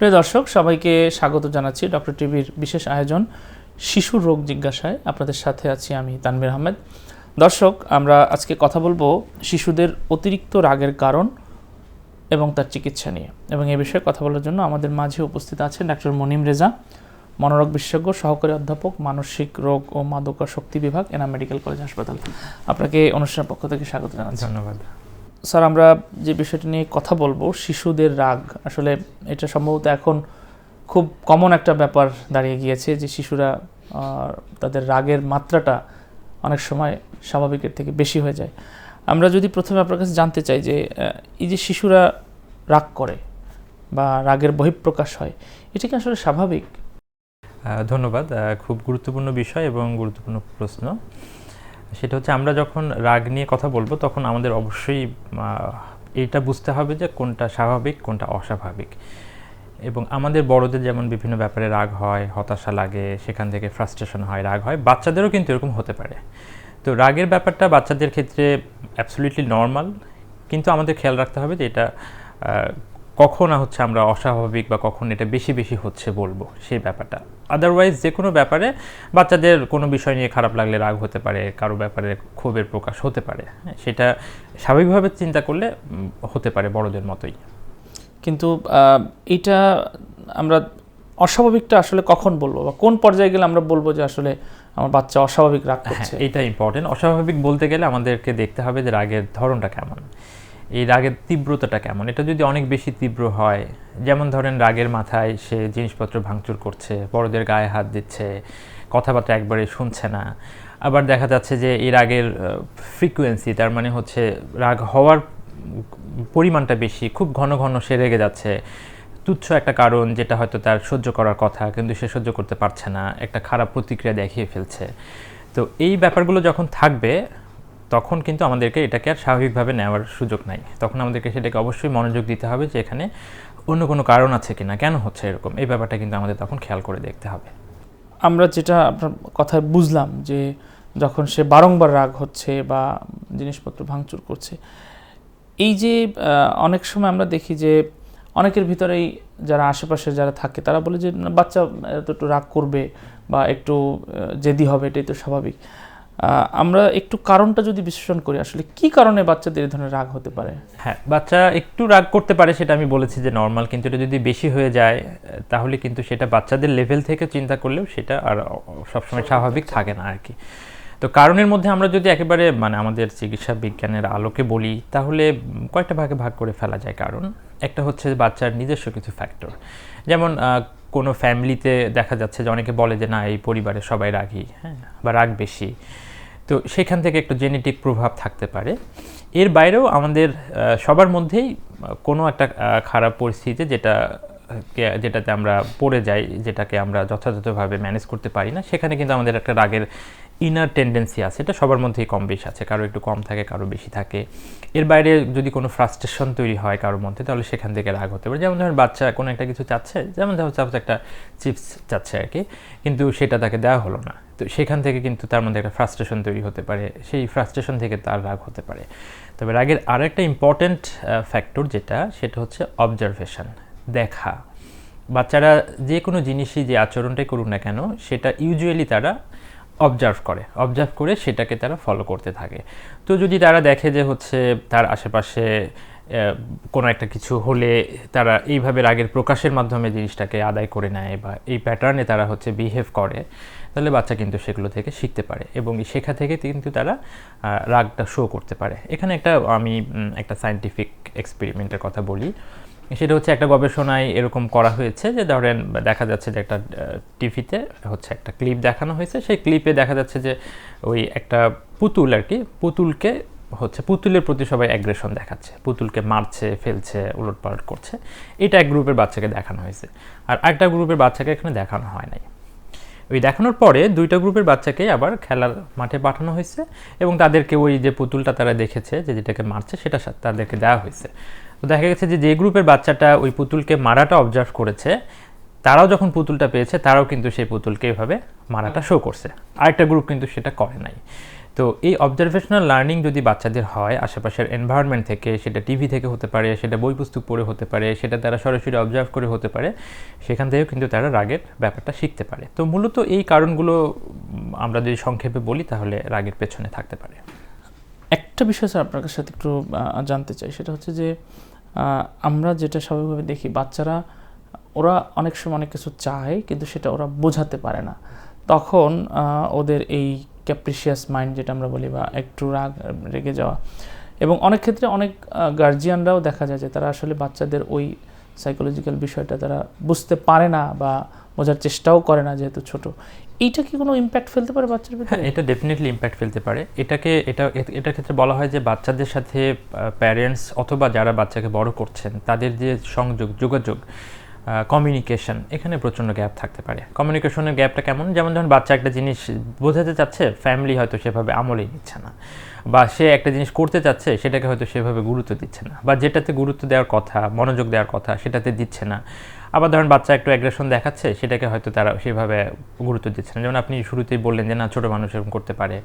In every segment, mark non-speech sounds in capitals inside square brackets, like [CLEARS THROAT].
প্রিয় দর্শক, সবাইকে স্বাগত জানাচ্ছি ডক্টর টিভির বিশেষ আয়োজন শিশু রোগ জিজ্ঞাসায়। আপনাদের সাথে আছি আমি তানভীর আহমেদ। দর্শক, আমরা আজকে কথা বলব শিশুদের অতিরিক্ত রাগের কারণ এবং তার চিকিৎসা নিয়ে। এবং এ বিষয়ে কথা বলার জন্য আমাদের মাঝে উপস্থিত আছেন ডাক্তার মনিম রেজা, মনোরোগ বিশেষজ্ঞ, সহকারী অধ্যাপক, মানসিক রোগ ও মাদকাসক্তি বিভাগ, এনা মেডিকেল কলেজ হাসপাতাল। আপনাকে অনুষ্ঠানের পক্ষ থেকে স্বাগত জানাচ্ছি। ধন্যবাদ। স্যার, আমরা যে বিষয়টি নিয়ে কথা বলব, শিশুদের রাগ, আসলে এটা সম্ভবত এখন খুব কমন একটা ব্যাপার দাঁড়িয়ে গিয়েছে যে শিশুরা তাদের রাগের মাত্রাটা অনেক সময় স্বাভাবিকের থেকে বেশি হয়ে যায়। আমরা যদি প্রথমে আপনার কাছে জানতে চাই যে এই যে শিশুরা রাগ করে বা রাগের বহিঃপ্রকাশ হয়, এটা কি আসলে স্বাভাবিক? ধন্যবাদ। খুব গুরুত্বপূর্ণ বিষয় এবং গুরুত্বপূর্ণ প্রশ্ন। সেটা হচ্ছে আমরা যখন রাগ নিয়ে কথা বলব, তখন আমাদের অবশ্যই এটা বুঝতে হবে যে কোনটা স্বাভাবিক, কোনটা অস্বাভাবিক। এবং আমাদের বড়দের যেমন বিভিন্ন ব্যাপারে রাগ হয়, হতাশা লাগে, সেখান থেকে ফ্রাস্ট্রেশন হয়, রাগ হয়, বাচ্চাদেরও কিন্তু এরকম হতে পারে। তো রাগের ব্যাপারটা বাচ্চাদের ক্ষেত্রে অ্যাবসলিউটলি নর্মাল কিন্তু আমাদের খেয়াল রাখতে হবে যে এটা কখন হচ্ছে আমরা অস্বাভাবিক বা কখন এটা বেশি বেশি হচ্ছে বলব সেই ব্যাপারটা। আদারওয়াইজ যে কোনো ব্যাপারে বাচ্চাদের কোনো বিষয় নিয়ে খারাপ লাগলে রাগ হতে পারে কারও ব্যাপারে ক্ষোভের প্রকাশ হতে পারে হ্যাঁ, সেটা স্বাভাবিকভাবে চিন্তা করলে হতে পারে বড়দের মতোই। কিন্তু এটা আমরা অস্বাভাবিকটা আসলে কখন বলব বা কোন পর্যায়ে গেলে আমরা বলব যে আসলে আমার বাচ্চা অস্বাভাবিক রাগ হ্যাঁ করছে? এটা ইম্পর্টেন্ট অস্বাভাবিক বলতে গেলে আমাদেরকে দেখতে হবে যে রাগের ধরনটা কেমন। এই রাগের তীব্রতাটা কেমন? এটা যদি অনেক বেশি তীব্র হয়, যেমন ধরেন রাগের মাথায় সে জিনিসপত্র ভাঙচুর করছে, বড়দের গায়ে হাত দিচ্ছে, কথাবার্তা একবারে শুনছে না, আবার দেখা যাচ্ছে যে এই রাগের ফ্রিকুয়েন্সি তার মানে হচ্ছে রাগ হওয়ার পরিমাণটা বেশি, খুব ঘন ঘন সে রেগে যাচ্ছে। তুচ্ছ একটা কারণ যেটা হয়তো তার সহ্য করার কথা, কিন্তু সে সহ্য করতে পারছে না, একটা খারাপ প্রতিক্রিয়া দেখিয়ে ফেলছে। তো এই ব্যাপারগুলো যখন থাকবে তখন কিন্তু আমাদেরকে এটাকে আর স্বাভাবিকভাবে নেওয়ার সুযোগ নাই। তখন আমাদেরকে সেটাকে অবশ্যই মনোযোগ দিতে হবে যে এখানে অন্য কোনো কারণ আছে কিনা, কেন হচ্ছে এরকম? এই ব্যাপারটা কিন্তু আমাদের তখন খেয়াল করে দেখতে হবে। আমরা যেটা আপনার কথায় বুঝলাম যে যখন সে বারংবার রাগ হচ্ছে বা জিনিসপত্র ভাঙচুর করছে, এই যে অনেক সময় আমরা দেখি যে অনেকের ভিতরেই যারা আশেপাশে যারা থাকে, তারা বলে যে বাচ্চা এত একটু রাগ করবে বা একটু জেদি হবে, এটাই তো স্বাভাবিক। আমরা একটু কারণটা যদি বিশ্লেষণ করি আসলে কি কারণে বাচ্চাদের এই ধরনের রাগ হতে পারে? হ্যাঁ বাচ্চা একটু রাগ করতে পারে সেটা আমি বলেছি যে নর্মাল কিন্তু এটা যদি বেশি হয়ে যায় তাহলে কিন্তু সেটা বাচ্চাদের লেভেল থেকে চিন্তা করলেও সেটা আর সবসময় স্বাভাবিক থাকে না আর কি। তো কারণের মধ্যে আমরা যদি একেবারে মানে আমাদের চিকিৎসা বিজ্ঞানের আলোকে বলি তাহলে কয়েকটা ভাগে ভাগ করে ফেলা যায় কারণ। একটা হচ্ছে বাচ্চার নিজস্ব কিছু ফ্যাক্টর যেমন কোনো ফ্যামিলিতে দেখা যাচ্ছে যে অনেকে বলে যে না এই পরিবারে সবাই রাগী হ্যাঁ বা রাগ বেশি। তো সেখান থেকে একটু জেনেটিক প্রভাব থাকতে পারে। এর বাইরেও আমাদের সবার মধ্যেই কোনো একটা খারাপ পরিস্থিতিতে যেটা যেটাতে আমরা পড়ে যাই, যেটাকে আমরা যথাযথভাবে ম্যানেজ করতে পারি না, সেখানে কিন্তু আমাদের একটা রাগের ইনার টেন্ডেন্সি আছে। এটা সবার মধ্যেই কম বেশি আছে। কারও একটু কম থাকে, কারও বেশি থাকে। এর বাইরে যদি কোনো ফ্রাস্ট্রেশন তৈরি হয় কারোর মধ্যে, তাহলে সেখান থেকে রাগ হতে পারে। যেমন ধরেন বাচ্চা কোনো একটা কিছু চাচ্ছে, যেমন ধরো চাচ্ছে একটা চিপস চাচ্ছে আর কি, কিন্তু সেটা তাকে দেওয়া হলো না। তো সেখান থেকে কিন্তু তার মধ্যে একটা ফ্রাস্ট্রেশন তৈরি হতে পারে। সেই ফ্রাস্ট্রেশন থেকে তার রাগ হতে পারে। তবে রাগের আরও একটা ইম্পর্ট্যান্ট ফ্যাক্টর যেটা, সেটা হচ্ছে অবজারভেশন দেখা। বাচ্চারা যে কোনো জিনিসই যে আচরণটাই করুক না কেন, সেটা ইউজুয়ালি তারা অবজার্ভ করে। অবজার্ভ করে সেটাকে তারা ফলো করতে থাকে। তো যদি তারা দেখে যে হচ্ছে তার আশেপাশে কোনো একটা কিছু হলে তারা এইভাবে রাগের প্রকাশের মাধ্যমে জিনিসটাকে আদায় করে নেয় বা এই প্যাটার্নে তারা হচ্ছে বিহেভ করে তাহলে বাচ্চা কিন্তু সেগুলো থেকে শিখতে পারে এবং শেখা থেকে কিন্তু তারা রাগটা শো করতে পারে। এখানে একটা, আমি একটা সায়েন্টিফিক এক্সপেরিমেন্টের কথা বলি। সেটা হচ্ছে একটা গবেষণায় এরকম করা হয়েছে যে, ধরেন, দেখা যাচ্ছে যে একটা টিভিতে হচ্ছে একটা ক্লিপ দেখানো হয়েছে। সেই ক্লিপে দেখা যাচ্ছে যে, ওই একটা পুতুল আর কি, পুতুলকে হচ্ছে, পুতুলের প্রতি সবাই অ্যাগ্রেশন দেখাচ্ছে। পুতুলকে মারছে, ফেলছে, উলটপালট করছে। এটা এক গ্রুপের বাচ্চাকে দেখানো হয়েছে। আর একটা গ্রুপের বাচ্চাকে এখানে দেখানো হয় নাই। ওই দেখানোর পরে দুইটা গ্রুপের বাচ্চাকে আবার খেলার মাঠে পাঠানো হয়েছে এবং তাদেরকে ওই যে পুতুলটা তারা দেখেছে যে যেটাকে মারছে সেটা তাদেরকে দেওয়া হয়েছে। তো দেখা গেছে যে যে গ্রুপের বাচ্চাটা ওই পুতুলকে মারাটা অবজার্ভ করেছে, তারাও যখন পুতুলটা পেয়েছে, তারাও কিন্তু সেই পুতুলকে এভাবে মারাটা শো করছে। আরেকটা গ্রুপ কিন্তু সেটা করে নাই। তো এই অবজারভেশনাল লার্নিং যদি বাচ্চাদের হয়, আশেপাশের এনভায়রনমেন্ট থেকে, সেটা টিভি থেকে হতে পারে, সেটা বই পুস্তক পড়ে হতে পারে, সেটা তারা সরাসরি অবজার্ভ করে হতে পারে, সেখান থেকেও কিন্তু তারা রাগের ব্যাপারটা শিখতে পারে। তো মূলত এই কারণগুলো আমরা যদি সংক্ষেপে বলি, তাহলে রাগের পেছনে থাকতে পারে। একটা বিষয় স্যার আপনার সাথে একটু জানতে চাই, সেটা হচ্ছে যে আমরা যেটা স্বাভাবিকভাবে দেখি, বাচ্চারা, ওরা অনেক সময় অনেক কিছু চায়, কিন্তু সেটা ওরা বোঝাতে পারে না। তখন ওদের এই ক্যাপ্রিসিয়াস মাইন্ড যেটা আমরা বলি বা একটু রাগ, রেগে যাওয়া। এবং অনেক ক্ষেত্রে অনেক গার্জিয়ানরাও দেখা যায় যে তারা আসলে বাচ্চাদের ওই সাইকোলজিক্যাল বিষয়টা তারা বুঝতে পারে না বা বোঝার চেষ্টাও করে না যেহেতু ছোট। এইটা কি কোনো ইম্প্যাক্ট ফেলতে পারে বাচ্চার হ্যাঁ এটা ডেফিনেটলি ইম্প্যাক্ট ফেলতে পারে। এটাকে, এটা এটার ক্ষেত্রে বলা হয় যে বাচ্চাদের সাথে প্যারেন্টস অথবা যারা বাচ্চাকে বড় করছেন, তাদের যে সংযোগ, যোগাযোগ কমিউনিকেশন এখানে প্রচণ্ড গ্যাপ থাকতে পারে। কমিউনিকেশনের গ্যাপটা কেমন? যেমন ধরুন, বাচ্চা একটা জিনিস বোঝাতে চাচ্ছে ফ্যামিলি হয়তো সেভাবে আমলেই নিচ্ছে না। বা সে একটা জিনিস করতে চাচ্ছে, সেটাকে হয়তো সেভাবে গুরুত্ব দিচ্ছে না। বা যেটাতে গুরুত্ব দেওয়ার কথা, মনোযোগ দেওয়ার কথা, সেটাতে দিচ্ছে না। আবার ধরেন, বাচ্চা একটু অ্যাগ্রেশন দেখাচ্ছে, সেটাকে হয়তো তারা সেভাবে গুরুত্ব দিচ্ছে না। যেমন আপনি শুরুতেই বললেন যে, না, ছোটো মানুষ এরকম করতে পারে।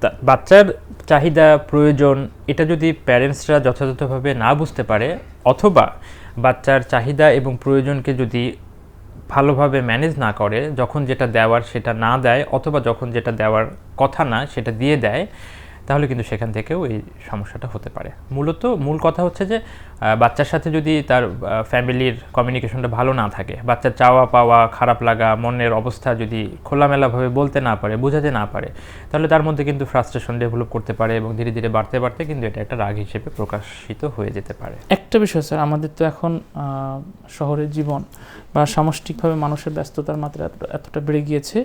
তা- বাচ্চার চাহিদা, প্রয়োজন, এটা যদি প্যারেন্টসরা যথাযথভাবে না বুঝতে পারে, অথবা বাচ্চার চাহিদা এবং প্রয়োজনকে যদি ভালোভাবে ম্যানেজ না করে, যখন যেটা দেওয়ার সেটা না দেয় অথবা যখন যেটা দেওয়ার কথা না, সেটা দিয়ে দেয় তাহলে কিন্তু সেখান থেকেও এই সমস্যাটা হতে পারে। মূলত মূল কথা হচ্ছে যে বাচ্চার সাথে যদি তার ফ্যামিলির কমিউনিকেশনটা ভালো না থাকে, বাচ্চার চাওয়া পাওয়া, খারাপ লাগা, মনের অবস্থা যদি খোলামেলাভাবে বলতে না পারে, বোঝাতে না পারে, তাহলে তার মধ্যে কিন্তু ফ্রাস্ট্রেশন ডেভেলপ করতে পারে এবং ধীরে ধীরে বাড়তে বাড়তে কিন্তু এটা একটা রাগ হিসেবে প্রকাশিত হয়ে যেতে পারে। একটা বিষয় স্যার, আমাদের তো এখন শহরের জীবন বা সামষ্টিকভাবে মানুষের ব্যস্ততার মাত্রা এতটা বেড়ে গিয়েছে।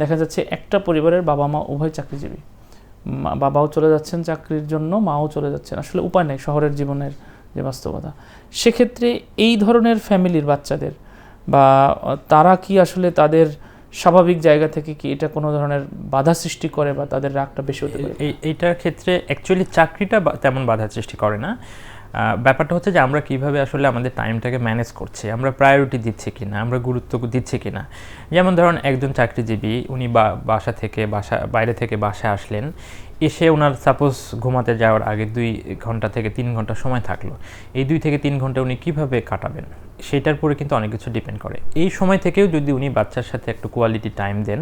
দেখা যাচ্ছে একটা পরিবারের বাবা মা উভয় চাকরিজীবী। বাবাও চলে যাচ্ছেন চাকরির জন্য, মাও চলে যাচ্ছেন। আসলে উপায় নেই শহরের জীবনের যে বাস্তবতা। সেক্ষেত্রে এই ধরনের ফ্যামিলির বাচ্চাদের বা তারা কি আসলে তাদের স্বাভাবিক জায়গা থেকে কি এটা কোনো ধরনের বাধা সৃষ্টি করে বা তাদের রাগটা বেশি হতে পারে? এইটার ক্ষেত্রে অ্যাকচুয়ালি চাকরিটা তেমন বাধা সৃষ্টি করে না। ব্যাপারটা হচ্ছে যে আমরা কীভাবে আসলে আমাদের টাইমটাকে ম্যানেজ করছি, আমরা প্রায়োরিটি দিচ্ছি কি না আমরা গুরুত্ব দিচ্ছি কি না যেমন ধরুন একজন চাকরিজীবী, উনি বা- বাসা থেকে, বাসা, বাইরে থেকে বাসায় আসলেন এসে ওনার সাপোজ ঘুমাতে যাওয়ার আগে দুই ঘণ্টা থেকে তিন ঘণ্টা সময় থাকল। এই দুই থেকে তিন ঘণ্টা উনি কীভাবে কাটাবেন? সেটার পরে কিন্তু অনেক কিছু ডিপেন্ড করে। এই সময় থেকেও যদি উনি বাচ্চার সাথে একটু কোয়ালিটি টাইম দেন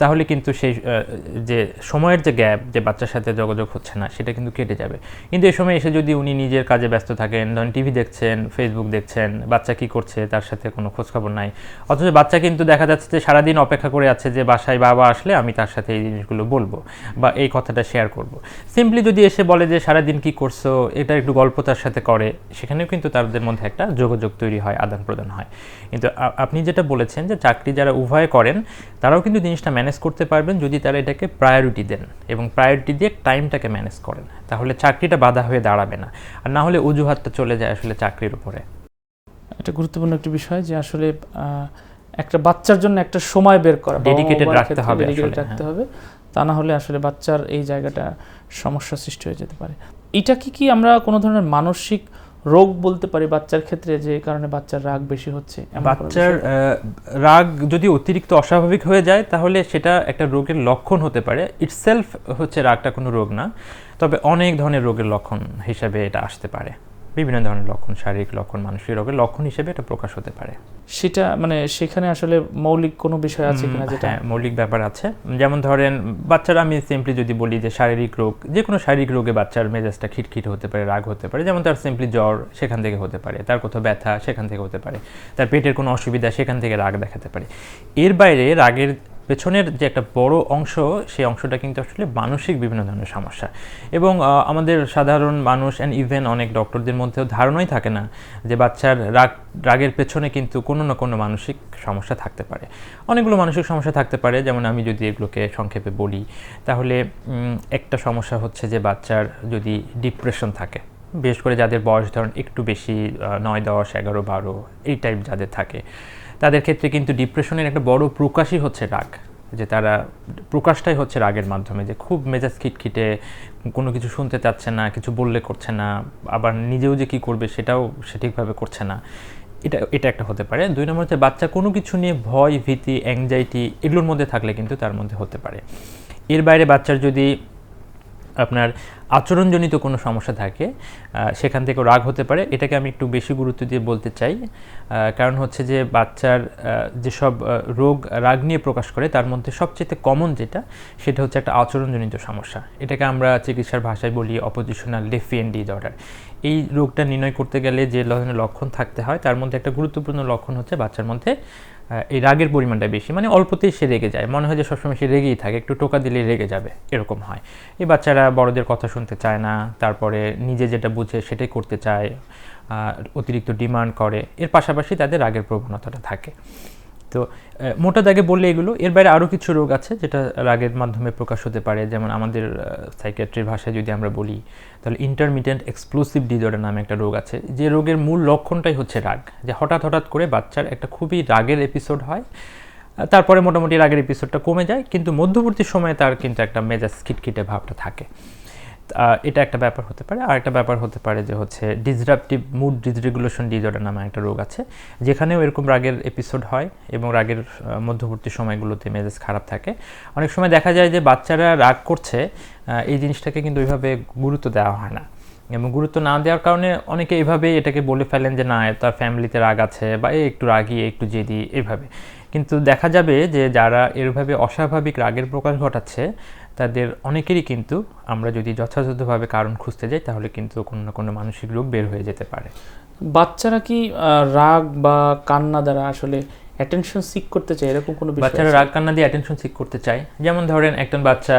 তাহলে কিন্তু সেই যে সময়ের যে গ্যাপ যে বাচ্চার সাথে যোগাযোগ হচ্ছে না, সেটা কিন্তু কেটে যাবে। কিন্তু এই সময় এসে যদি উনি নিজের কাজে ব্যস্ত থাকেন, ধরেন টিভি দেখছেন ফেসবুক দেখছেন, বাচ্চা কি করছে, তার সাথে কোনো খোঁজখবর নাই, অথচ বাচ্চা কিন্তু দেখা যাচ্ছে যে সারাদিন অপেক্ষা করে আছে যে বাসায় বাবা আসলে আমি তার সাথে এই জিনিসগুলো বলব, বা এই কথাটা শেয়ার করব। সিম্পলি যদি এসে বলে যে সারাদিন কি করছ? এটা একটু গল্প তার সাথে করে সেখানেও কিন্তু তাদের মধ্যে একটা যোগাযোগ তৈরি হয় আদান প্রদান হয়। কিন্তু আপনি যেটা বলেছেন যে চাকরি যারা উভয় করেন তারাও কিন্তু জিনিসটা ম্যানেজ করতে পারবেন যদি তারা এটাকে প্রায়োরিটি দেন এবং প্রায়োরিটি দিয়ে টাইমটাকে ম্যানেজ করেন। তাহলে চাকরিটা বাধা হয়ে দাঁড়াবে না। আর না হলে অজুহাতটা চলে যায় আসলে চাকরির উপরে। এটা গুরুত্বপূর্ণ একটি বিষয় যে আসলে একটা বাচ্চার জন্য একটা সময় বের করা উভয়ের রাখতে হবে আসলে, রাখতে হ্যাঁ। হবে। তা না হলে আসলে বাচ্চার এই জায়গাটা সমস্যা সৃষ্টি হয়ে যেতে পারে। এটা কি কি আমরা কোনো ধরনের মানসিক রোগ বলতে পারি বাচ্চার ক্ষেত্রে যে কারণে বাচ্চার রাগ বেশি হচ্ছে? বাচ্চার রাগ যদি অতিরিক্ত অস্বাভাবিক হয়ে যায় তাহলে সেটা একটা রোগের লক্ষণ হতে পারে। ইটসেলফ হচ্ছে রাগটা কোনো রোগ না তবে অনেক ধরনের রোগের লক্ষণ হিসাবে এটা আসতে পারে। বিভিন্ন ধরনের লক্ষণ শারীরিক লক্ষণ মানসিক রোগের লক্ষণ হিসেবে এটা প্রকাশ হতে পারে। সেটা মানে সেখানে আসলে মৌলিক কোনো বিষয় আছে কিনা যেটা? হ্যাঁ মৌলিক ব্যাপার আছে। যেমন ধরেন বাচ্চারা আমি সিম্পলি যদি বলি যে শারীরিক রোগ যে কোনো শারীরিক রোগে বাচ্চার মেজাজটা খিটখিট হতে পারে রাগ হতে পারে যেমন তার সিম্পলি জ্বর সেখান থেকে হতে পারে তার কোথাও ব্যথা সেখান থেকে হতে পারে তার পেটের কোনো অসুবিধা সেখান থেকে রাগ দেখাতে পারে। এর বাইরে রাগের পেছনের যে একটা বড় অংশ, সেই অংশটা কিন্তু আসলে মানসিক বিভিন্ন ধরনের সমস্যা। এবং আমাদের সাধারণ মানুষ অ্যান্ড ইভেন অনেক ডক্টরদের মধ্যেও ধারণাই থাকে না যে বাচ্চার রাগ, রাগের পেছনে কিন্তু কোনো না কোনো মানসিক সমস্যা থাকতে পারে। অনেকগুলো মানসিক সমস্যা থাকতে পারে, যেমন আমি যদি এগুলোকে সংক্ষেপে বলি, তাহলে একটা সমস্যা হচ্ছে যে বাচ্চার যদি ডিপ্রেশন থাকে, বিশেষ করে যাদের বয়স ধরুন একটু বেশি নয়, দশ, এগারো, বারো, এই টাইপ যাদের থাকে তাদের ক্ষেত্রে কিন্তু ডিপ্রেশনের একটা বড় প্রকাশই হচ্ছে রাগ। যে তারা, প্রকাশটাই হচ্ছে রাগের মাধ্যমে, যে খুব মেজাজ খিটখিটে, কোনো কিছু শুনতে চাচ্ছে না, কিছু বললে করছে না, আবার নিজেও যে কি করবে সেটাও সঠিকভাবে করছে না। এটা এটা একটা হতে পারে। দুই নম্বর হচ্ছে বাচ্চা কোনো কিছু নিয়ে ভয়, ভীতি অ্যাংজাইটি এগুলোর মধ্যে থাকলে কিন্তু তার মধ্যে হতে পারে। এর বাইরে বাচ্চার যদি আপনার আচরণজনিত কোনো সমস্যা থাকে সেখান থেকে রাগ হতে পারে। এটাকে আমি একটু বেশি গুরুত্ব দিয়ে বলতে চাই কারণ হচ্ছে যে বাচ্চার যেসব রোগ, রাগ নিয়ে প্রকাশ করে, তার মধ্যে সবচেয়ে কমন যেটা, সেটা হচ্ছে একটা আচরণজনিত সমস্যা। এটাকে আমরা চিকিৎসার ভাষায় বলি অপোজিশনাল ডেফিয়েন্ট ডিসঅর্ডার এই রোগটা নির্ণয় করতে গেলে যে ধরনের লক্ষণ থাকতে হয়, তার মধ্যে একটা গুরুত্বপূর্ণ লক্ষণ হচ্ছে বাচ্চার মধ্যে এই রাগের পরিমাণটা বেশি মানে অল্পতেই সে রেগে যায়। মনে হয় যে সবসময় সে রেগেই থাকে, একটু টোকা দিলে রেগে যাবে, এরকম হয়। এই বাচ্চারা বড়দের কথা শুনতে চায় না, তারপরে নিজে যেটা বুঝে সেটাই করতে চায় অতিরিক্ত ডিমান্ড করে। এর পাশাপাশি তাদের রাগের প্রবণতাটা থাকে। তো মোটা দাগে বললে এগুলো। এর বাইরে আরও কিছু রোগ আছে যেটা রাগের মাধ্যমে প্রকাশ হতে পারে। যেমন আমাদের সাইকিয়াট্রির ভাষায় যদি আমরা বলি, তাহলে ইন্টারমিডিয়েন্ট এক্সপ্লোসিভ ডিজর্ডার নামে একটা রোগ আছে। যে রোগের মূল লক্ষণটাই হচ্ছে রাগ। যে হঠাৎ হঠাৎ করে বাচ্চার একটা খুবই রাগের এপিসোড হয়। তারপরে মোটামুটি রাগের এপিসোডটা কমে যায়, কিন্তু মধ্যবর্তী সময়ে তার কিন্তু একটা মেজাজ খিটখিটে ভাবটা থাকে। এটা একটা ব্যাপার হতে পারে। আর একটা ব্যাপার হতে পারে যে হচ্ছে ডিসরাপটিভ মুড ডিসরেগুলেশন ডিজর্ডার নামে একটা রোগ আছে, যেখানেও এরকম রাগের এপিসোড হয় এবং রাগের মধ্যবর্তী সময়গুলোতে মেজাজ খারাপ থাকে। অনেক সময় দেখা যায় যে বাচ্চারা রাগ করছে এই জিনিসটাকে কিন্তু ওইভাবে গুরুত্ব দেওয়া হয় না। এবং গুরুত্ব না দেওয়ার কারণে অনেকে এইভাবেই এটাকে বলে ফেলেন যে, না তার ফ্যামিলিতে রাগ আছে বা এ একটু রাগি একটু জেদি এইভাবে কিন্তু দেখা যাবে যে যারা এরভাবে অস্বাভাবিক রাগের প্রকাশ ঘটাচ্ছে তাদের অনেকেরই কিন্তু আমরা যদি যথাযথভাবে কারণ খুঁজতে যাই তাহলে কিন্তু কোনো না কোনো মানসিক রোগ বের হয়ে যেতে পারে। বাচ্চারা কি রাগ বা কান্না দ্বারা আসলে অ্যাটেনশন সিক করতে চায়? এরকম কোনো বাচ্চারা রাগ কান্না দিয়ে অ্যাটেনশন সিক করতে চায়। যেমন ধরেন একজন বাচ্চা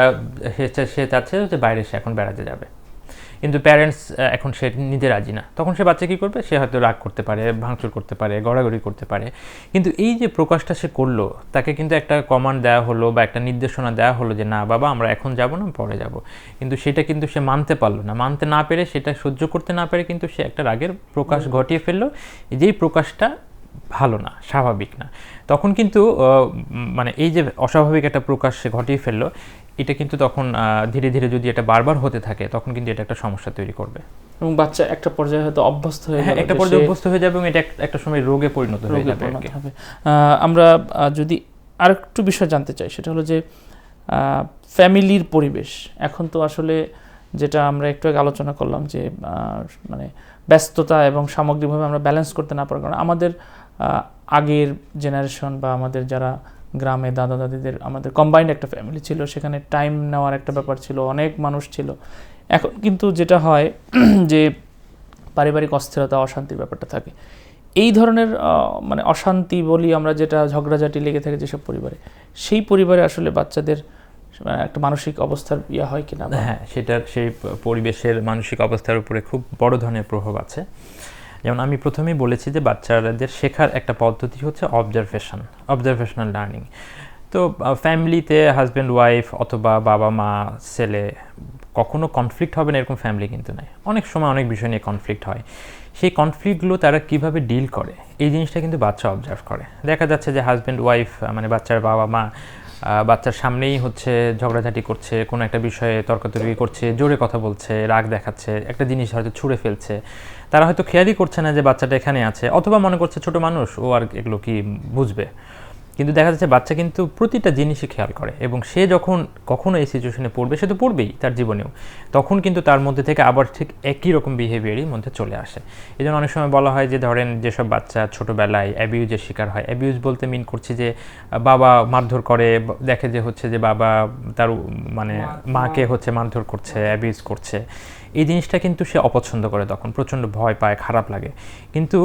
সে চাচ্ছে যে বাইরে সে এখন বেড়াতে যাবে। কিন্তু প্যারেন্টস এখন সে নিজে রাজি না। তখন সে বাচ্চা কী করবে? সে হয়তো রাগ করতে পারে ভাঙচুর করতে পারে গড়াগড়ি করতে পারে। কিন্তু এই যে প্রকাশটা সে করল তাকে কিন্তু একটা কমান্ড দেওয়া হলো বা একটা নির্দেশনা দেওয়া হলো যে না বাবা আমরা এখন যাব না পরে যাব। কিন্তু সেটা কিন্তু সে মানতে পারল না। মানতে না পেরে সেটা সহ্য করতে না পেরে কিন্তু সে একটা রাগের প্রকাশ ঘটিয়ে ফেলল। যেই প্রকাশটা ভালো না স্বাভাবিক না। তখন কিন্তু মানে এই যে অস্বাভাবিক একটা প্রকাশ সে ঘটিয়ে ফেলল এটা কিন্তু তখন ধীরে ধীরে যদি এটা বারবার হতে থাকে তখন কিন্তু এটা একটা সমস্যা তৈরি করবে। এবং বাচ্চা একটা পর্যায়ে হয়তো অভ্যস্ত হয়ে হ্যাঁ গেল একটা পর্যায়ে অভ্যস্ত হয়ে যাবে এবং এটা একটা সময় রোগে পরিণত হয়ে যাবে আমরা যদি আরেকটু বিষয় জানতে চাই সেটা হলো যে ফ্যামিলির পরিবেশ। এখন তো আসলে যেটা আমরা একটু আগে আলোচনা করলাম যে মানে ব্যস্ততা এবং সামগ্রিকভাবে আমরা ব্যালেন্স করতে না পারার কারণে আমাদের আগের জেনারেশন বা আমাদের যারা গ্রামে দাদা দাদিদের, আমাদের কম্বাইন্ড একটা ফ্যামিলি ছিল, সেখানে টাইম নেওয়ার একটা ব্যাপার ছিল, অনেক মানুষ ছিল। এখন কিন্তু যেটা হয়, [CLEARS THROAT] যে পারিবারিক অস্থিরতা, অশান্তির ব্যাপারটা থাকে। এই ধরনের মানে অশান্তি বলি আমরা যেটা ঝগড়াঝাটি লেগে থাকে যেসব পরিবারে, সেই পরিবারে আসলে বাচ্চাদের একটা মানসিক অবস্থার ইয়া হয় কিনা হ্যাঁ সেটার সেই পরিবেশের মানসিক অবস্থার উপরে খুব বড় ধরনের প্রভাব আছে। যেমন আমি প্রথমেই বলেছি যে বাচ্চাদের শেখার একটা পদ্ধতি হচ্ছে অবজারভেশন অবজারভেশনাল লার্নিং তো ফ্যামিলিতে হাজব্যান্ড ওয়াইফ অথবা বাবা, মা, ছেলে কখনো কনফ্লিক্ট হবে না, এরকম ফ্যামিলি কিন্তু নাই। অনেক সময় অনেক বিষয় নিয়ে কনফ্লিক্ট হয়। সেই কনফ্লিক্টগুলো তারা কীভাবে ডিল করে? এই জিনিসটা কিন্তু বাচ্চা অবজার্ভ করে। দেখা যাচ্ছে যে হাজব্যান্ড ওয়াইফ মানে বাচ্চার বাবা, মা বাচ্চার সামনেই হচ্ছে ঝগড়াঝাটি করছে, কোনো একটা বিষয়ে তর্কাতর্কি করছে, জোরে কথা বলছে, রাগ দেখাচ্ছে, একটা জিনিস হয়তো ছুঁড়ে ফেলছে। তারা হয়তো খেয়ালই করছে না যে বাচ্চাটা এখানে আছে, অথবা মনে করছে ছোট মানুষ, ও আর এগুলো কি বুঝবে? কিন্তু দেখা যাচ্ছে বাচ্চা কিন্তু প্রতিটা জিনিসই খেয়াল করে এবং সে যখন কখনো এই সিচুয়েশনে পড়বে সে তো পড়বেই তার জীবনেও। তখন কিন্তু তার মধ্যে থেকে আবার ঠিক একই রকম বিহেভিয়ারই মধ্যে চলে আসে। এই জন্য অনেক সময় বলা হয় যে ধরেন যেসব বাচ্চা ছোটোবেলায় অ্যাবিউজের শিকার হয় অ্যাবিউজ বলতে মিন করছি যে বাবা মারধর করে দেখে যে হচ্ছে যে বাবা তার মানে মাকে হচ্ছে মারধর করছে অ্যাবিউজ করছে। এই জিনিসটা কিন্তু সে অপছন্দ করে তখন প্রচণ্ড ভয় পায় খারাপ লাগে। কিন্তু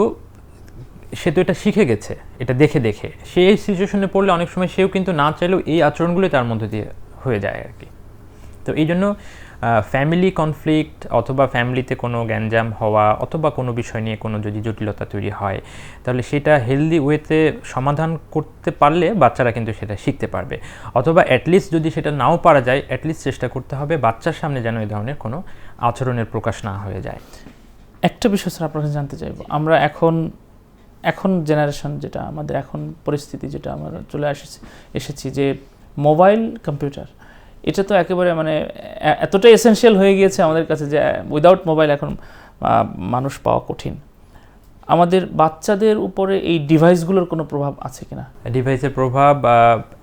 সে তো এটা শিখে গেছে, এটা দেখে দেখে। সে এই সিচুয়েশনে পড়লে অনেক সময় সেও কিন্তু না চাইলেও এই আচরণগুলোই তার মধ্যে দিয়ে হয়ে যায় আর কি। তো এই জন্য ফ্যামিলি কনফ্লিক্ট অথবা ফ্যামিলিতে কোনো গ্যাঞ্জাম হওয়া অথবা কোনো বিষয় নিয়ে কোনো যদি জটিলতা তৈরি হয়, তাহলে সেটা হেলদি ওয়েতে সমাধান করতে পারলে বাচ্চারা কিন্তু সেটা শিখতে পারবে। অথবা অ্যাটলিস্ট যদি সেটা নাও পারা যায় অ্যাটলিস্ট চেষ্টা করতে হবে বাচ্চার সামনে যেন এই ধরনের কোনো আচরণের প্রকাশ না হয়ে যায়। একটা বিষয় স্যার আপনার কাছে জানতে চাইব। আমরা এখন এখন জেনারেশন যেটা, আমাদের এখন পরিস্থিতি যেটা আমরা চলে আসেছি, এসেছি যে মোবাইল কম্পিউটার এটা তো একেবারে মানে এতটাই এসেনশিয়াল হয়ে গিয়েছে আমাদের কাছে যে উইদাউট মোবাইল এখন মানুষ পাওয়া কঠিন। আমাদের বাচ্চাদের উপরে এই ডিভাইসগুলোর কোনো প্রভাব আছে কিনা? ডিভাইসের প্রভাব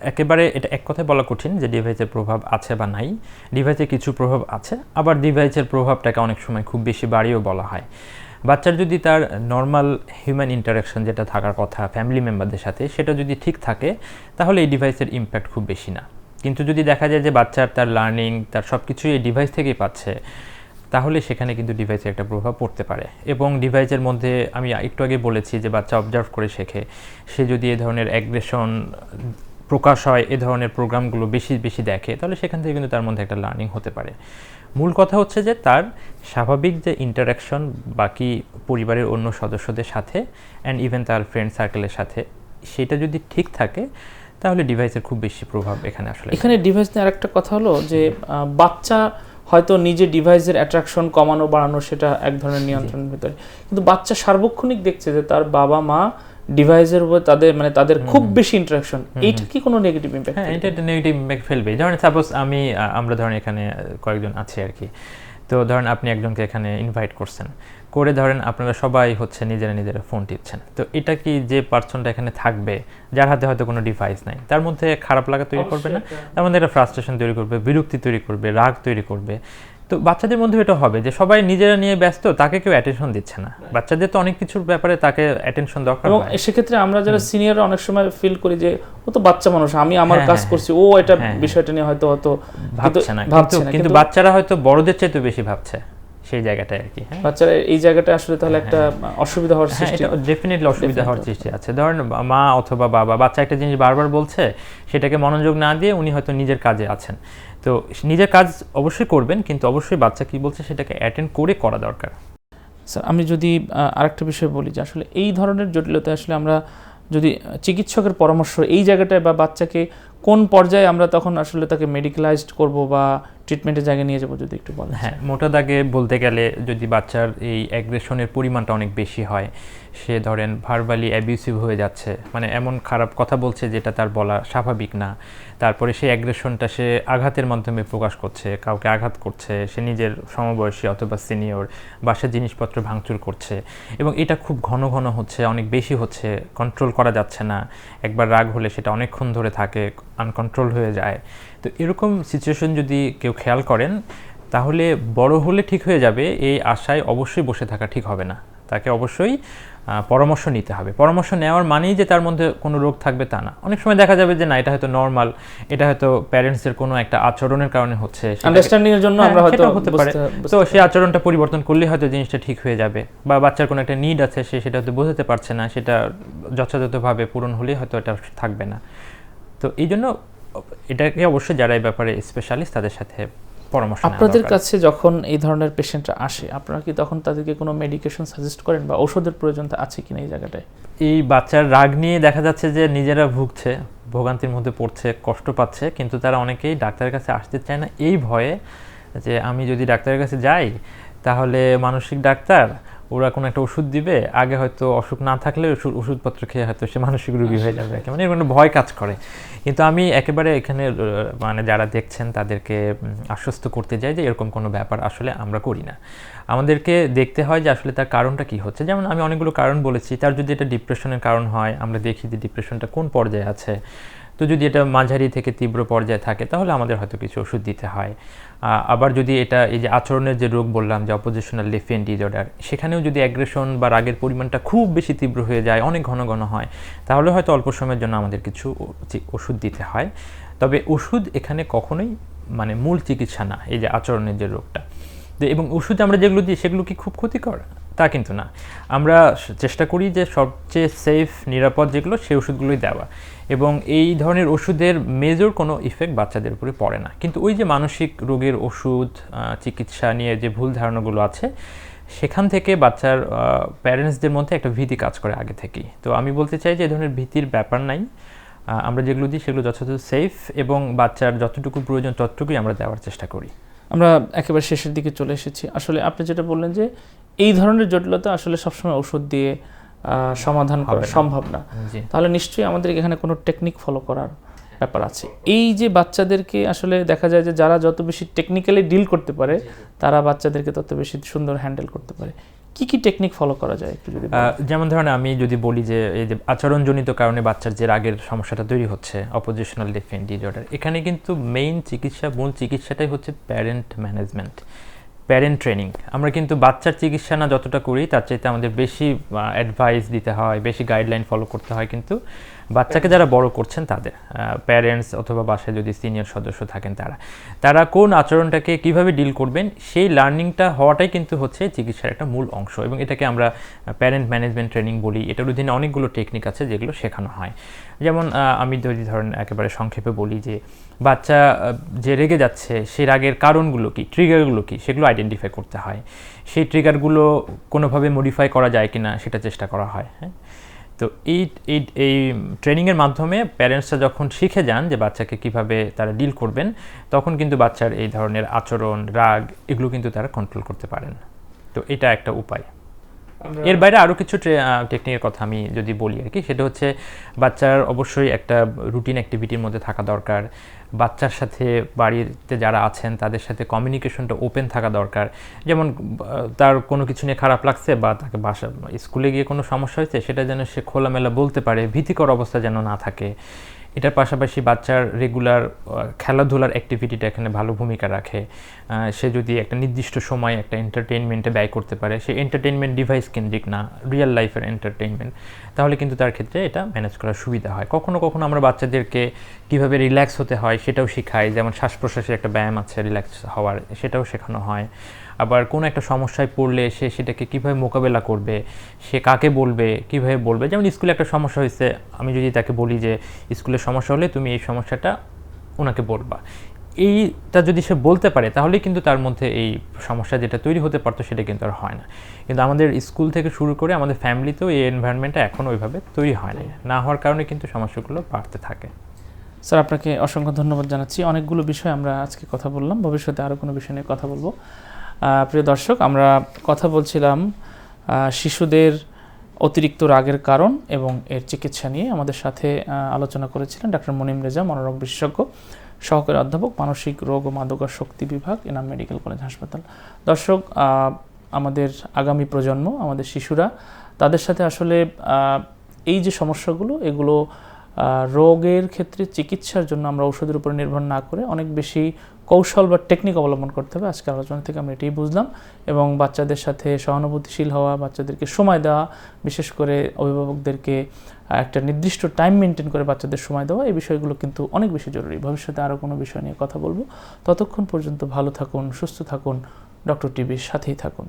একেবারে এটা এক কথায় বলা কঠিন যে ডিভাইসের প্রভাব আছে বা নাই। ডিভাইসের কিছু প্রভাব আছে, আবার ডিভাইসের প্রভাবটাকে অনেক সময় খুব বেশি বাড়িয়েও বলা হয়। বাচ্চার যদি তার নর্মাল হিউম্যান ইন্টারাকশন যেটা থাকার কথা ফ্যামিলি মেম্বারদের সাথে, সেটা যদি ঠিক থাকে, তাহলে এই ডিভাইসের ইম্প্যাক্ট খুব বেশি না। কিন্তু যদি দেখা যায় যে বাচ্চার তার লার্নিং তার সব কিছুই এই ডিভাইস থেকেই পাচ্ছে তাহলে সেখানে কিন্তু ডিভাইসের একটা প্রভাব পড়তে পারে। এবং ডিভাইসের মধ্যে আমি একটু আগে বলেছি যে বাচ্চা অবজার্ভ করে শেখে। সে যদি এ ধরনের অ্যাগ্রেশন প্রকাশ হয়, এ ধরনের প্রোগ্রামগুলো বেশি বেশি দেখে, তাহলে সেখান থেকে কিন্তু তার মধ্যে একটা লার্নিং হতে পারে। মূল কথা হচ্ছে যে তার স্বাভাবিক যে ইন্টারাকশন বাকি পরিবারের অন্য সদস্যদের সাথে অ্যান্ড ইভেন তার ফ্রেন্ড সার্কেলের সাথে, সেটা যদি ঠিক থাকে, তাহলে ডিভাইসের খুব বেশি প্রভাব এখানে আসলে এখানে ডিভাইস নিয়ে আরেকটা কথা হলো যে বাচ্চা হয়তো নিজে ডিভাইসের অ্যাট্রাকশন কমানো বাড়ানো সেটা এক ধরনের নিয়ন্ত্রণের ভিতরে। কিন্তু বাচ্চা সার্বক্ষণিক দেখছে যে তার বাবা মা ডিভাইসের উপর তাদের মানে তাদের খুব বেশি ইন্টারাকশন এইটা কি কোনো নেগেটিভ ইম্প্যাক্ট হ্যাঁ এটা একটা নেগেটিভ ইম্প্যাক্ট ফেলবে ধরেন সাপোজ আমি আমরা ধরেন এখানে কয়েকজন আছি আর কি। তো ধরেন আপনি একজনকে এখানে ইনভাইট করছেন। করে ধরেন আপনারা সবাই হচ্ছে নিজেরা নিজেরা ফোন টিপছেন। তো এটা কি যে পার্সনটা এখানে থাকবে যার হাতে হয়তো কোনো ডিভাইস নাই তার মধ্যে খারাপ লাগা তৈরি করবে না? তার মধ্যে একটা ফ্রাস্ট্রেশন তৈরি করবে বিরক্তি তৈরি করবে রাগ তৈরি করবে। তো বাচ্চাদের মধ্যে এটা হবে যে সবাই নিজেরা নিয়ে ব্যস্ত তাকে কেউ অ্যাটেনশন দিচ্ছে না। বাচ্চাদের তো অনেক কিছুর ব্যাপারে তাকে অ্যাটেনশন দরকার এবং সেক্ষেত্রে আমরা যারা সিনিয়ররা অনেক সময় ফিল করি যে ও তো বাচ্চা মানুষ আমি আমার হ্যাঁ, কাজ হ্যাঁ, করছি ও এটা হ্যাঁ, বিষয়টা নিয়ে হয়তো হয়তো ভাবছে না। কিন্তু- বাচ্চারা হয়তো বড়দের চাইতে বেশি ভাবছে। সেই জায়গাটায় আর কি হ্যাঁ। বাচ্চারা এই জায়গাটা আসলে তাহলে একটা অসুবিধা হওয়ার হ্যাঁ সৃষ্টি এটা ডেফিনেটলি অসুবিধা হওয়ার সৃষ্টি আছে। ধরেন মা অথবা বাবা বাচ্চা একটা জিনিস বারবার বলছে সেটাকে মনোযোগ না দিয়ে উনি হয়তো নিজের কাজে আছেন। তো নিজের কাজ অবশ্যই করবেন কিন্তু অবশ্যই বাচ্চা কি বলছে সেটাকে অ্যাটেন্ড করে করা দরকার। স্যার আমি যদি আরেকটা বিষয় বলি যে আসলে এই ধরনের জটিলতা আসলে আমরা যদি চিকিৎসকের পরামর্শ এই জায়গাটায় বা বাচ্চাকে কোন পর্যায়ে আমরা তখন আসলে তাকে মেডিকেলাইজড করব বা ট্রিটমেন্টের জায়গায় নিয়ে যাব যদি একটু বলেন। হ্যাঁ মোটা দাগে বলতে গেলে যদি বাচ্চার এই অ্যাগ্রেশনের পরিমাণটা অনেক বেশি হয় সে ধরেন ভার্বালি অ্যাবিউসিভ হয়ে যাচ্ছে। মানে এমন খারাপ কথা বলছে যেটা তার বলা স্বাভাবিক না। তারপরে সেই অ্যাগ্রেশনটা সে আঘাতের মাধ্যমে প্রকাশ করছে, কাউকে আঘাত করছে, সে নিজের সমবয়সী অথবা সিনিয়র বাসার জিনিসপত্র ভাঙচুর করছে। এবং এটা খুব ঘন ঘন হচ্ছে, অনেক বেশি হচ্ছে কন্ট্রোল করা যাচ্ছে না। একবার রাগ হলে সেটা অনেকক্ষণ ধরে থাকে আনকন্ট্রোল হয়ে যায়। তো এরকম সিচুয়েশন যদি কেউ খেয়াল করেন, তাহলে বড় হলে ঠিক হয়ে যাবে, এই আশায় অবশ্যই বসে থাকা ঠিক হবে না। তাকে অবশ্যই পরামর্শ নিতে হবে। পরামর্শ নেওয়ার মানেই যে তার মধ্যে কোনো রোগ থাকবে তা না। অনেক সময় দেখা যাবে যে না এটা হয়তো নর্মাল এটা হয়তো প্যারেন্টসের কোনো একটা আচরণের কারণে হচ্ছে আন্ডারস্ট্যান্ডিং এর জন্য হ্যাঁ, আমরা হয়তো হতে পারে। তো সেই আচরণটা পরিবর্তন করলে হয়তো জিনিসটা ঠিক হয়ে যাবে বা বাচ্চার কোনো একটা নিড আছে সে সেটা হয়তো বোঝাতে পারছে না সেটা যথাযথভাবে পূরণ হলেই হয়তো এটা থাকবে না। তো এই জন্য এটাকে অবশ্যই যারা এই ব্যাপারে স্পেশালিস্ট তাদের সাথে পরামর্শ আপনাদের কাছে যখন এই ধরনের পেশেন্টরা আসে আপনারা কি তখন তাদেরকে কোনো মেডিকেশন সাজেস্ট করেন বা ওষুধের প্রয়োজন আছে কিনা এই জায়গাটায়? এই বাচ্চার রাগ নিয়ে দেখা যাচ্ছে যে নিজেরা ভুগছে ভোগান্তির মধ্যে পড়ছে কষ্ট পাচ্ছে কিন্তু তারা অনেকেই ডাক্তারের কাছে আসতে চায় না। এই ভয়ে যে আমি যদি ডাক্তারের কাছে যাই তাহলে মানসিক ডাক্তার ওরা কোনো একটা ওষুধ দিবে আগে হয়তো অসুখ না থাকলে ওষুধ ওষুধপত্র খেয়ে হয়তো সে মানসিক রোগী হয়ে যাবে। মানে এরকম ভয় কাজ করে। কিন্তু আমি একেবারে এখানে মানে যারা দেখছেন তাদেরকে আশ্বস্ত করতে যাই যে এরকম কোনো ব্যাপার আসলে আমরা করি না। আমাদেরকে দেখতে হয় যে আসলে তার কারণটা কি হচ্ছে। যেমন আমি অনেকগুলো কারণ বলেছি তার যদি এটা ডিপ্রেশনের কারণ হয় আমরা দেখি যে ডিপ্রেশনটা কোন পর্যায়ে আছে। তো যদি এটা মাঝারি থেকে তীব্র পর্যায়ে থাকে, তাহলে আমাদের হয়তো কিছু ওষুধ দিতে হয়। আবার যদি এটা এই যে আচরণের যে রোগ বললাম, যে অপোজিশনাল লিফিয়ান ডিজর্ডার সেখানেও যদি অ্যাগ্রেশন বা রাগের পরিমাণটা খুব বেশি তীব্র হয়ে যায়, অনেক ঘন ঘন হয়, তাহলে হয়তো অল্প সময়ের জন্য আমাদের কিছু ওষুধ দিতে হয়। তবে ওষুধ এখানে কখনোই মানে মূল চিকিৎসা না, এই যে আচরণের যে রোগটা। এবং ওষুধ আমরা যেগুলো দিই, সেগুলো কি খুব ক্ষতিকর? তা কিন্তু না। আমরা চেষ্টা করি যে সবচেয়ে সেফ নিরাপদ যেগুলো, সেই ওষুধগুলোই দেওয়া। এবং এই ধরনের ওষুধের মেজর কোনো ইফেক্ট বাচ্চাদের উপরে পড়ে না। কিন্তু ওই যে মানসিক রোগের ওষুধ চিকিৎসা নিয়ে যে ভুল ধারণাগুলো আছে, সেখান থেকে বাচ্চার প্যারেন্টসদের মধ্যে একটা ভীতি কাজ করে আগে থেকেই। তো আমি বলতে চাই যে এই ধরনের ভীতির ব্যাপার নাই। আমরা যেগুলো দিই সেগুলো যথাযথ সেফ এবং বাচ্চার যতটুকু প্রয়োজন ততটুকুই আমরা দেওয়ার চেষ্টা করি। আমরা একেবারে শেষের দিকে চলে এসেছি। আসলে আপনি যেটা বললেন যে এই ধরনের জটিলতা আসলে সবসময় ওষুধ দিয়ে সমাধান করা সম্ভব না। তাহলে নিশ্চয়ই আমাদের এখানে কোনো টেকনিক ফলো করার ব্যাপার আছে। এই যে বাচ্চাদেরকে আসলে দেখা যায় যে যারা যত বেশি টেকনিক্যালি ডিল করতে পারে তারা বাচ্চাদেরকে তত বেশি সুন্দর হ্যান্ডেল করতে পারে। কি কি টেকনিক ফলো করা যায় একটু যদি যেমন ধরেন আমি যদি বলি যে এই যে আচরণজনিত কারণে বাচ্চার যে রাগের সমস্যাটা তৈরি হচ্ছে অপোজিশনাল ডিফেন্ট ডিজর্ডার এখানে কিন্তু মেইন চিকিৎসা মূল চিকিৎসাটাই হচ্ছে প্যারেন্ট ম্যানেজমেন্ট প্যারেন্ট ট্রেনিং। আমরা কিন্তু বাচ্চার চিকিৎসা না যতটা করি, তার চাইতে আমাদের বেশি অ্যাডভাইস দিতে হয়, বেশি গাইডলাইন ফলো করতে হয় কিন্তু বাচ্চাকে যারা বড় করছেন তাদের প্যারেন্টস অথবা বাসায় যদি সিনিয়র সদস্য থাকেন তারা। তারা কোন আচরণটাকে কীভাবে ডিল করবেন, সেই লার্নিংটা হওয়াটাই কিন্তু হচ্ছে চিকিৎসার একটা মূল অংশ এবং এটাকে আমরা প্যারেন্ট ম্যানেজমেন্ট ট্রেনিং বলি। এটার অধীনে অনেকগুলো টেকনিক আছে যেগুলো শেখানো হয়। যেমন আমি যদি ধরেন একেবারে সংক্ষেপে বলি যে, বাচ্চা যে রেগে যাচ্ছে সেই রাগের কারণগুলো কি ট্রিগারগুলো কি, সেগুলো আইডেন্টিফাই করতে হয়। সেই ট্রিগারগুলো কোনোভাবে মডিফাই করা যায় কি না সেটা চেষ্টা করা হয় হ্যাঁ? তো এই এই এই ট্রেনিংয়ের মাধ্যমে প্যারেন্টসরা যখন শিখে যান যে বাচ্চাকে কীভাবে তারা ডিল করবেন তখন কিন্তু বাচ্চার এই ধরনের আচরণ রাগ এগুলো কিন্তু তারা কন্ট্রোল করতে পারেন। তো এটা একটা উপায়। এর বাইরে আরও কিছু টেকনিকের কথা আমি যদি বলি আর কি সেটা হচ্ছে বাচ্চার অবশ্যই একটা রুটিন অ্যাক্টিভিটির মধ্যে থাকা দরকার। বাচ্চার সাথে বাড়িতে যারা আছেন, তাদের সাথে কমিউনিকেশনটা ওপেন থাকা দরকার। যেমন তার কোনো কিছু নিয়ে খারাপ লাগছে বা তাকে বাসা, স্কুলে গিয়ে কোনো সমস্যা হয়েছে, সেটা যেন সে খোলামেলা বলতে পারে, ভীতিকর অবস্থা যেন না থাকে। এটার পাশাপাশি বাচ্চার রেগুলার খেলাধুলার অ্যাক্টিভিটিটা এখানে ভালো ভূমিকা রাখে। সে যদি একটা নির্দিষ্ট সময় একটা এন্টারটেনমেন্টে ব্যয় করতে পারে, সে এন্টারটেনমেন্ট ডিভাইস কেন্দ্রিক না রিয়েল লাইফের এন্টারটেনমেন্ট তাহলে কিন্তু তার ক্ষেত্রে এটা ম্যানেজ করার সুবিধা হয়। কখনো কখনো আমরা বাচ্চাদেরকে কীভাবে রিল্যাক্স হতে হয় সেটাও শেখাই, যেমন শ্বাস প্রশ্বাসের একটা ব্যায়াম আছে রিল্যাক্স হওয়ার, সেটাও শেখানো হয়। আবার কোনো একটা সমস্যায় পড়লে সে সেটাকে কীভাবে মোকাবেলা করবে, সে কাকে বলবে, কীভাবে বলবে? যেমন স্কুলে একটা সমস্যা হয়েছে, আমি যদি তাকে বলি যে স্কুলের সমস্যা হলে তুমি এই সমস্যাটা ওনাকে বলবা। এইটা যদি সে বলতে পারে তাহলে কিন্তু তার মধ্যে এই সমস্যা যেটা তৈরি হতে পারতো সেটা কিন্তু আর হয় না। কিন্তু আমাদের স্কুল থেকে শুরু করে আমাদের ফ্যামিলিতেও এই এনভায়রনমেন্টটা এখন ওইভাবে তৈরি হয় না না হওয়ার কারণে কিন্তু সমস্যাগুলো বাড়তে থাকে। স্যার, আপনাকে অসংখ্য ধন্যবাদ জানাচ্ছি। অনেকগুলো বিষয় আমরা আজকে কথা বললাম। ভবিষ্যতে আরও কোনো বিষয় নিয়ে কথা বলব। প্রিয় দর্শক, আমরা কথা বলছিলাম শিশুদের অতিরিক্ত রাগের কারণ এবং এর চিকিৎসা নিয়ে। আমাদের সাথে আলোচনা করেছিলেন ডাক্তার মনিম রেজা, মনোরোগ বিশেষজ্ঞ, সহকারী অধ্যাপক, মানসিক রোগ ও মাদকাসক্তি বিভাগ, এনাম মেডিকেল কলেজ হাসপাতাল। দর্শক আমাদের আগামী প্রজন্ম, আমাদের শিশুরা, তাদের সাথে আসলে এই যে সমস্যাগুলো, এগুলো রোগের ক্ষেত্রে চিকিৎসার জন্য আমরা ওষুধের উপর নির্ভর না করে অনেক বেশি কৌশল বা টেকনিক অবলম্বন করতে হবে। আজকের আলোচনা থেকে আমরা এটাই বুঝলাম এবং বাচ্চাদের সাথে সহানুভূতিশীল হওয়া, বাচ্চাদেরকে সময় দেওয়া, বিশেষ করে অভিভাবকদেরকে একটা নির্দিষ্ট টাইম মেনটেন করে বাচ্চাদের সময় দেওয়া, এই বিষয়গুলো কিন্তু অনেক বেশি জরুরি। ভবিষ্যতে আরও কোনো বিষয় নিয়ে কথা বলব। ততক্ষণ পর্যন্ত ভালো থাকুন, সুস্থ থাকুন। ডক্টর টিভির সাথেই থাকুন।